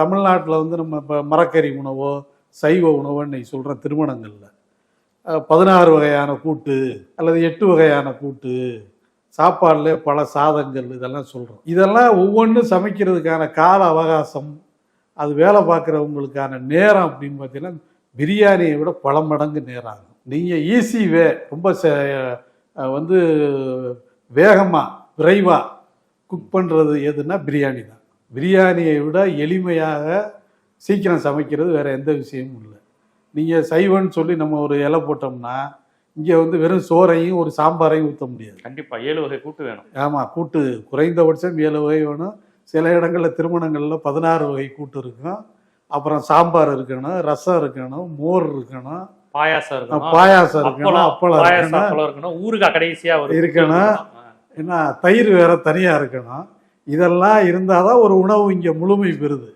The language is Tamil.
தமிழ்நாட்டில் வந்து நம்ம இப்போ மரக்கறி உணவோ சைவ உணவோ இன்னைக்கு சொல்கிற திருமணங்களில். பதினாறு வகையான கூட்டு அல்லது எட்டு வகையான கூட்டு சாப்பாடில் பல சாதங்கள் இதெல்லாம் சொல்கிறோம் இதெல்லாம் ஒவ்வொன்றும் சமைக்கிறதுக்கான கால அவகாசம் அது வேலை பார்க்குறவங்களுக்கான நேரம் அப்படின்னு பார்த்தீங்கன்னா பிரியாணியை விட பல மடங்கு நேரம் ஆகும். நீங்கள் ஈஸி வே ரொம்ப வந்து வேகமாக விரைவாக குக் பண்ணுறது எதுன்னா பிரியாணி தான். பிரியாணியை விட எளிமையாக சீக்கிரம் சமைக்கிறது வேறு எந்த விஷயமும் இல்லை. நீங்கள் சைவன்னு சொல்லி நம்ம ஒரு இலை போட்டோம்னா இங்கே வந்து வெறும் சோறையும் ஒரு சாம்பாரையும் ஊற்ற முடியாது. கண்டிப்பா ஏழு வகை கூட்டு வேணும். ஆமாம் கூட்டு குறைந்தபட்சம் ஏழு வகை வேணும். சில இடங்களில் திருமணங்களில் பதினாறு வகை கூட்டு இருக்கும் அப்புறம் சாம்பார் இருக்கணும் ரசம் இருக்கணும் மோர் இருக்கணும். பாயாசம் இருக்கணும். பாயாசம் இருக்கணும் அப்பளம் இருக்கணும். அப்பளம் இருக்கணும். ஊறுகாய் கடைசியா ஒரு இருக்கணும். என்ன தயிர் வேற தனியாக இருக்கணும். இதெல்லாம் இருந்தால் தான் ஒரு உணவு இங்கே முழுமை பெறுது.